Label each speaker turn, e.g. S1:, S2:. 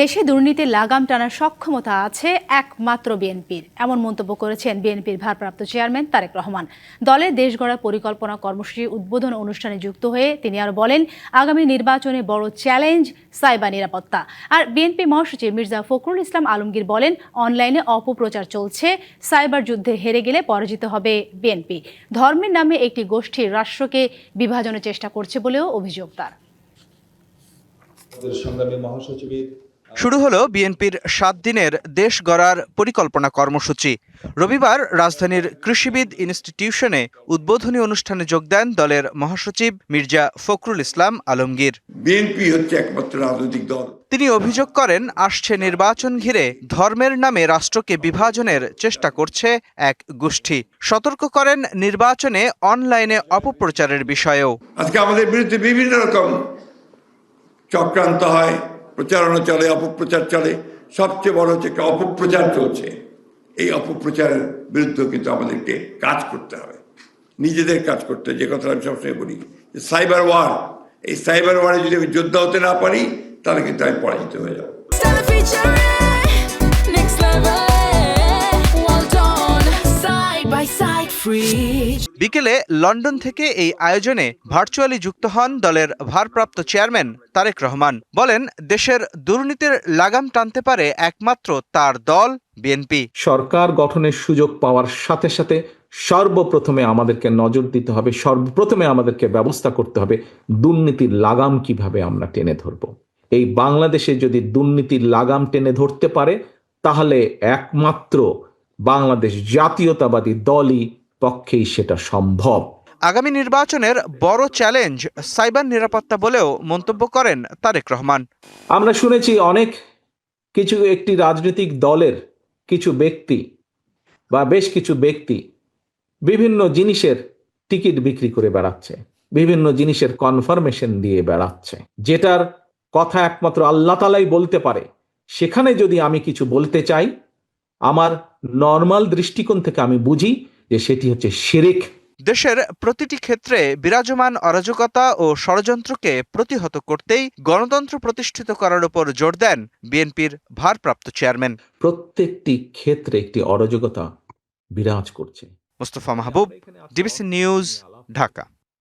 S1: দেশে দুর্নীতির লাগাম টানার সক্ষমতা আছে একমাত্র বিএনপির, এমন মন্তব্য করেছেন বিএনপির ভারপ্রাপ্ত চেয়ারম্যান তারেক রহমান। দলের দেশ গড়ার পরিকল্পনা কর্মসূচি উদ্বোধন অনুষ্ঠানে যুক্ত হয়ে তিনি আরও বলেন, আগামী নির্বাচনে বড় চ্যালেঞ্জ সাইবার নিরাপত্তা। আর বিএনপি মহাসচিব মির্জা ফখরুল ইসলাম আলমগীর বলেন, অনলাইনে অপপ্রচার চলছে, সাইবার যুদ্ধে হেরে গেলে পরাজিত হবে বিএনপি। ধর্মের নামে একটি গোষ্ঠী রাষ্ট্রকে বিভাজনের চেষ্টা করছে বলেও অভিযোগ তার।
S2: সংগ্রামী মহাসচিবের
S3: শুরু হলো বিএনপির সাত দিনের দেশ গড়ার পরিকল্পনা কর্মসূচি। রবিবার রাজধানীর কৃষিবিদ ইনস্টিটিউশনে উদ্বোধনী অনুষ্ঠানে যোগ দেন দলের মহাসচিব মির্জা ফখরুল ইসলাম আলমগীর।
S4: বিএনপি হচ্ছে একমাত্র রাজনৈতিক দল।
S3: তিনি অভিযোগ করেন আসছে নির্বাচন ঘিরে ধর্মের নামে রাষ্ট্রকে বিভাজনের চেষ্টা করছে এক গোষ্ঠী। সতর্ক করেন নির্বাচনে অনলাইনে অপপ্রচারের বিষয়েও।
S4: আজকে আমাদের বিরুদ্ধে বিভিন্ন রকম চক্রান্ত হয়। প্রচারণা চলে অপপ্রচার চলে। সবচেয়ে বড় হচ্ছে একটা অপপ্রচার চলছে। এই অপপ্রচারের বিরুদ্ধে কিন্তু আমাদেরকে কাজ করতে হবে। নিজেদের কাজ করতে যে কথা আমি সবসময় বলি, যে সাইবার ওয়ার, এই সাইবার ওয়ারে যদি আমি যোদ্ধা হতে না পারি, তাহলে কিন্তু আমি পরাজিত হয়ে যাব।
S3: বিকেলে লন্ডন থেকে এই আয়োজনে ভার্চুয়ালি যুক্ত হন দলের ভারপ্রাপ্ত চেয়ারম্যান তারেক রহমান। বলেন দেশের দুর্নীতির লাগাম টানতে পারে একমাত্র তার দল বিএনপি।
S5: সরকার গঠনের সুযোগ পাওয়ার সাথে সাথে সর্বপ্রথমে আমাদেরকে নজর দিতে হবে সর্বপ্রথমে আমাদেরকে ব্যবস্থা করতে হবে দুর্নীতির লাগাম কীভাবে আমরা টেনে ধরব। এই বাংলাদেশে যদি দুর্নীতির লাগাম টেনে ধরতে পারে তাহলে একমাত্র বাংলাদেশ জাতীয়তাবাদী দলই পক্ষেই সেটা সম্ভব।
S3: আগামী নির্বাচনের বড় চ্যালেঞ্জ সাইবার নিরাপত্তা বলেও মন্তব্য করেন তারেক রহমান।
S5: আমরা শুনেছি অনেক কিছু একটি রাজনৈতিক দলের কিছু ব্যক্তি বা বেশ কিছু ব্যক্তি বিভিন্ন জিনিসের টিকিট বিক্রি করে বেড়াচ্ছে বিভিন্ন জিনিসের কনফার্মেশন দিয়ে বেড়াচ্ছে। যেটার কথা একমাত্র আল্লাহ তালাই বলতে পারে। সেখানে যদি আমি কিছু বলতে চাই আমার নর্মাল দৃষ্টিকোণ থেকে আমি বুঝি যে সেটি হচ্ছে শিরিক।
S3: দেশের প্রতিটি ক্ষেত্রে বিরাজমান অরাজকতা ও ষড়যন্ত্রকে প্রতিহত করতেই গণতন্ত্র প্রতিষ্ঠিত করার উপর জোর দেন বিএনপির ভারপ্রাপ্ত চেয়ারম্যান।
S5: প্রত্যেকটি ক্ষেত্রে একটি অরাজকতা বিরাজ করছে।
S3: Mostafa Mahbub DBC news Dhaka.